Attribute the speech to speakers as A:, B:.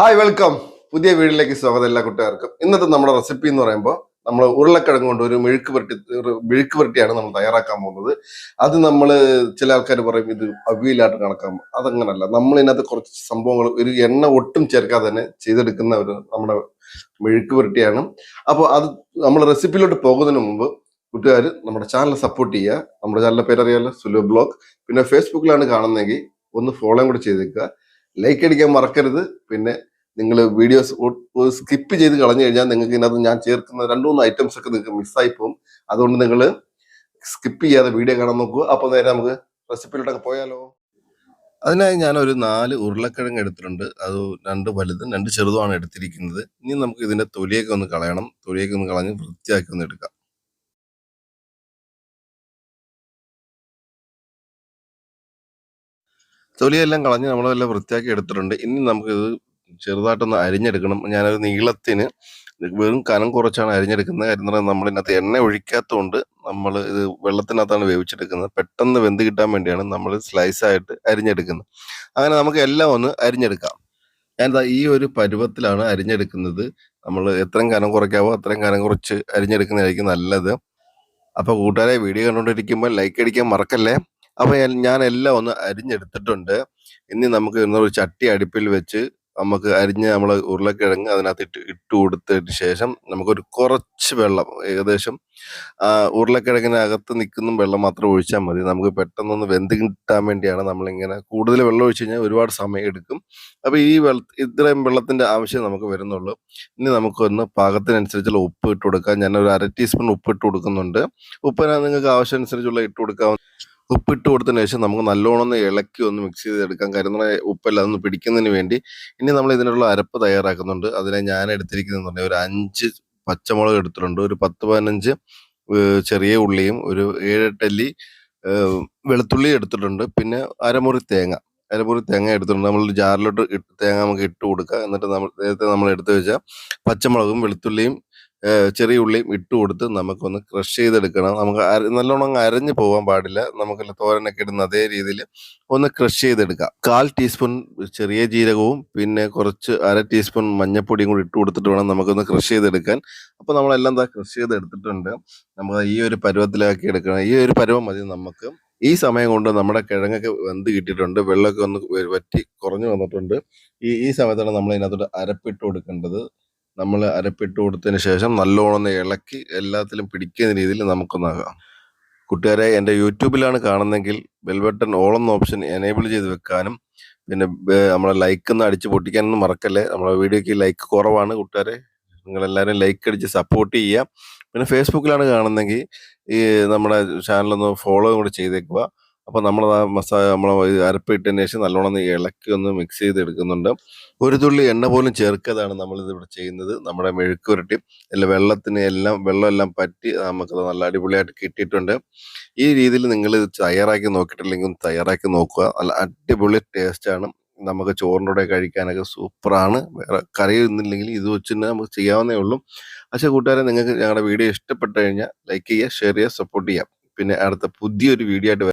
A: Hi welcome പുതിയ വീട്ടിലേക്ക് സ്വാഗതം എല്ലാ കൂട്ടുകാർക്കും. ഇന്നത്തെ നമ്മുടെ റെസിപ്പി എന്ന് പറയുമ്പോൾ നമ്മൾ ഉരുളക്കിഴങ്ങ് കൊണ്ട് ഒരു മെഴുക്ക് പുരട്ടി മെഴുക്ക് പുരട്ടിയാണ് നമ്മൾ തയ്യാറാക്കാൻ പോകുന്നത്. അത് നമ്മൾ ചില ആൾക്കാർ പറയും ഇത് അവിയലായിട്ട് കണക്കാം അതങ്ങനല്ല. നമ്മൾ ഇതിനകത്ത് കുറച്ച് സംഭവങ്ങൾ ഒരു എണ്ണ ഒട്ടും ചേർക്കാതെ തന്നെ ചെയ്തെടുക്കുന്ന ഒരു നമ്മുടെ മെഴുക്ക് പുരട്ടിയാണ് അപ്പോൾ അത് നമ്മൾ റെസിപ്പിയിലോട്ട് പോകുന്നതിന് മുമ്പ് കൂട്ടുകാർ നമ്മുടെ ചാനൽ സപ്പോർട്ട് ചെയ്യുക. നമ്മുടെ ചാനലിന്റെ പേരറിയാലോ? സുലു ബ്ലോഗ്. പിന്നെ ഫേസ്ബുക്കിലാണ് കാണുന്നതെങ്കിൽ ഒന്ന് ഫോളോയും കൂടി ചെയ്തേക്കുക. ലൈക്ക് അടിക്കാൻ മറക്കരുത്. പിന്നെ നിങ്ങൾ വീഡിയോസ് സ്കിപ്പ് ചെയ്ത് കളഞ്ഞു കഴിഞ്ഞാൽ നിങ്ങൾക്ക് ഇതിനകത്ത് ഞാൻ ചേർക്കുന്ന രണ്ടു മൂന്ന് ഐറ്റംസ് ഒക്കെ നിങ്ങൾക്ക് മിസ്സായി പോകും. അതുകൊണ്ട് നിങ്ങൾ സ്കിപ്പ് ചെയ്യാതെ വീഡിയോ കാണാൻ നോക്കുക അപ്പോൾ നേരെ നമുക്ക് റെസിപ്പിയിലോട്ടൊക്കെ പോയാലോ. അതിനായി ഞാൻ ഒരു നാല് ഉരുളക്കിഴങ്ങ് എടുത്തിട്ടുണ്ട്. അത് രണ്ട് വലുതും രണ്ട് ചെറുതുമാണ് എടുത്തിരിക്കുന്നത്. ഇനി നമുക്ക് ഇതിന്റെ തൊലിയൊക്കെ ഒന്ന് കളയണം. തൊലിയൊക്കെ ഒന്ന് കളഞ്ഞ് വൃത്തിയാക്കി ഒന്ന് എടുക്കാം. തൊലിയെല്ലാം കളഞ്ഞ് നമ്മൾ നമ്മളെല്ലാം വൃത്തിയാക്കി എടുത്തിട്ടുണ്ട്. ഇനി നമുക്കിത് ചെറുതായിട്ടൊന്ന് അരിഞ്ഞെടുക്കണം. ഞാനൊരു നീളത്തിന് വെറും കനം കുറച്ചാണ് അരിഞ്ഞെടുക്കുന്നത്. കാര്യം നമ്മളിതിനകത്ത് എണ്ണ ഒഴിക്കാത്തതുകൊണ്ട് നമ്മൾ ഇത് വെള്ളത്തിനകത്താണ് വേവിച്ചെടുക്കുന്നത്. പെട്ടെന്ന് വെന്ത് കിട്ടാൻ വേണ്ടിയാണ് നമ്മൾ സ്ലൈസായിട്ട് അരിഞ്ഞെടുക്കുന്നത്. അങ്ങനെ നമുക്ക് എല്ലാം ഒന്ന് അരിഞ്ഞെടുക്കാം. ഞാനിതാ ഈ ഒരു പരുവത്തിലാണ് അരിഞ്ഞെടുക്കുന്നത്. നമ്മൾ എത്രയും കനം കുറയ്ക്കാവോ അത്രയും കനം കുറച്ച് അരിഞ്ഞെടുക്കുന്നതായിരിക്കും നല്ലത്. അപ്പോൾ കൂട്ടുകാരെ വീഡിയോ കണ്ടുകൊണ്ടിരിക്കുമ്പോൾ ലൈക്ക് അടിക്കാൻ മറക്കല്ലേ? അപ്പോൾ ഞാൻ എല്ലാം ഒന്ന് അരിഞ്ഞെടുത്തിട്ടുണ്ട്. ഇനി നമുക്ക് ഒരു ചട്ടി അടുപ്പിൽ വെച്ച് നമുക്ക് അരിഞ്ഞ് നമ്മൾ ഉരുളക്കിഴങ്ങ് അതിനകത്ത് ഇട്ട് ഇട്ട് കൊടുത്തതിന് ശേഷം നമുക്കൊരു കുറച്ച് വെള്ളം ഏകദേശം ഉരുളക്കിഴങ്ങിനകത്ത് നിൽക്കുന്ന വെള്ളം മാത്രം ഒഴിച്ചാൽ മതി. നമുക്ക് പെട്ടെന്നൊന്ന് വെന്ത് കിട്ടാൻ വേണ്ടിയാണ് നമ്മളിങ്ങനെ കൂടുതൽ വെള്ളം ഒഴിച്ച് കഴിഞ്ഞാൽ ഒരുപാട് സമയം എടുക്കും. അപ്പോൾ ഈ വെള്ള ഇത്രയും വെള്ളത്തിന്റെ ആവശ്യം നമുക്ക് വരുന്നുള്ളൂ. ഇനി നമുക്കൊന്ന് പാകത്തിനനുസരിച്ചുള്ള ഉപ്പ് ഇട്ട് കൊടുക്കാം. ഞാൻ ഒരു അര ടീസ്പൂൺ ഉപ്പ് ഇട്ട് കൊടുക്കുന്നുണ്ട്. ഉപ്പിനകത്ത് നിങ്ങൾക്ക് ആവശ്യം അനുസരിച്ചുള്ള ഇട്ട് കൊടുക്കാം. ഉപ്പിട്ട് കൊടുത്തതിന് ശേഷം നമുക്ക് നല്ലോണം ഒന്ന് ഇളക്കി ഒന്ന് മിക്സ് ചെയ്തെടുക്കാം കാര്യം ഉപ്പെല്ലാം ഒന്ന് പിടിക്കുന്നതിന് വേണ്ടി ഇനി നമ്മൾ ഇതിനുള്ള അരപ്പ് തയ്യാറാക്കുന്നുണ്ട്. അതിനെ ഞാൻ എടുത്തിരിക്കുന്നതെന്ന് ഒരു അഞ്ച് പച്ചമുളക് എടുത്തിട്ടുണ്ട്. ഒരു പത്ത് പതിനഞ്ച് ചെറിയ ഉള്ളിയും ഒരു ഏഴെട്ടല്ലി വെളുത്തുള്ളി എടുത്തിട്ടുണ്ട്. പിന്നെ അരമുറി തേങ്ങ. അരമുറി തേങ്ങ എടുത്തിട്ടുണ്ട്. നമ്മൾ ജാറിലോട്ട് തേങ്ങ നമുക്ക് ഇട്ട് കൊടുക്കുക എന്നിട്ട് നമ്മൾ നേരത്തെ നമ്മൾ എടുത്തു വെച്ച പച്ചമുളകും വെളുത്തുള്ളിയും ചെറിയ ഉള്ളിയും ഇട്ട് കൊടുത്ത് നമുക്കൊന്ന് ക്രഷ് ചെയ്തെടുക്കണം. നമുക്ക് നല്ലോണം അങ്ങ് അരഞ്ഞു പോകാൻ പാടില്ല. നമുക്ക് തോരനൊക്കെ ഇടുന്ന അതേ രീതിയിൽ ഒന്ന് ക്രഷ് ചെയ്തെടുക്കാം. കാൽ ടീസ്പൂൺ ചെറിയ ജീരകവും പിന്നെ കുറച്ച് അര ടീസ്പൂൺ മഞ്ഞപ്പൊടിയും കൂടി ഇട്ട് കൊടുത്തിട്ട് വേണം നമുക്കൊന്ന് ക്രഷ് ചെയ്തെടുക്കാൻ. അപ്പോൾ നമ്മളെല്ലാം എന്താ ക്രഷ് ചെയ്തെടുത്തിട്ടുണ്ട്. നമുക്ക് ഈ ഒരു പരുവത്തിലാക്കി എടുക്കണം. ഈ ഒരു പരുവം മതി നമുക്ക്. ഈ സമയം കൊണ്ട് നമ്മുടെ കിഴങ്ങൊക്കെ വെന്ത് കിട്ടിയിട്ടുണ്ട്. വെള്ളമൊക്കെ ഒന്ന് വറ്റി കുറഞ്ഞു വന്നിട്ടുണ്ട്. ഈ ഈ സമയത്താണ് നമ്മൾ ഇതിനകത്തോട്ട് അരപ്പിട്ട് കൊടുക്കേണ്ടത്. നമ്മൾ അരപ്പിട്ട് കൊടുത്തതിന് ശേഷം നല്ലോണം ഇളക്കി എല്ലാത്തിലും പിടിക്കുന്ന രീതിയിൽ നമുക്കൊന്നാകാം. കൂട്ടുകാരെ എന്റെ യൂട്യൂബിലാണ് കാണുന്നതെങ്കിൽ ബെൽബട്ടൺ ഓൾ എന്ന ഓപ്ഷൻ എനേബിൾ ചെയ്ത് വെക്കാനും പിന്നെ നമ്മളെ ലൈക്ക് ഒന്ന് അടിച്ച് പൊട്ടിക്കാനൊന്നും മറക്കല്ലേ? നമ്മളെ വീഡിയോയ്ക്ക് ലൈക്ക് കുറവാണ് കൂട്ടുകാരെ. നിങ്ങളെല്ലാവരും ലൈക്ക് അടിച്ച് സപ്പോർട്ട് ചെയ്യുക. പിന്നെ ഫേസ്ബുക്കിലാണ് കാണുന്നതെങ്കിൽ ഈ നമ്മുടെ ചാനലൊന്ന് ഫോളോ കൂടി ചെയ്തേക്കുക. അപ്പോൾ നമ്മൾ ആ മസാല നമ്മൾ അരപ്പിട്ടതിന് ശേഷം നല്ലോണം ഇളക്കി ഒന്ന് മിക്സ് ചെയ്ത് എടുക്കുന്നുണ്ട് ഒരു തുള്ളി എണ്ണ പോലും ചേർക്കാതാണ് നമ്മളിത് ഇവിടെ ചെയ്യുന്നത്. നമ്മുടെ മെഴുക്ക് പുരട്ടി അല്ല വെള്ളത്തിന് എല്ലാം വെള്ളം എല്ലാം പറ്റി നമുക്കത് നല്ല അടിപൊളിയായിട്ട് കിട്ടിയിട്ടുണ്ട്. ഈ രീതിയിൽ നിങ്ങൾ ഇത് തയ്യാറാക്കി നോക്കിയിട്ടില്ലെങ്കിൽ തയ്യാറാക്കി നോക്കുക. നല്ല അടിപൊളി ടേസ്റ്റാണ് നമുക്ക് ചോറിന്റെ കൂടെ കഴിക്കാനൊക്കെ സൂപ്പറാണ്. വേറെ കറി ഒന്നുമില്ലെങ്കിൽ ഇത് വെച്ച് തന്നെ നമുക്ക് ചെയ്യാവുന്നേ ഉള്ളൂ. പക്ഷേ കൂട്ടുകാരെ നിങ്ങൾക്ക് ഞങ്ങളുടെ വീഡിയോ ഇഷ്ടപ്പെട്ട് കഴിഞ്ഞാൽ ലൈക്ക് ചെയ്യുക ഷെയർ ചെയ്യുക സപ്പോർട്ട് ചെയ്യാം പിന്നെ അടുത്ത പുതിയൊരു വീഡിയോ ആയിട്ട്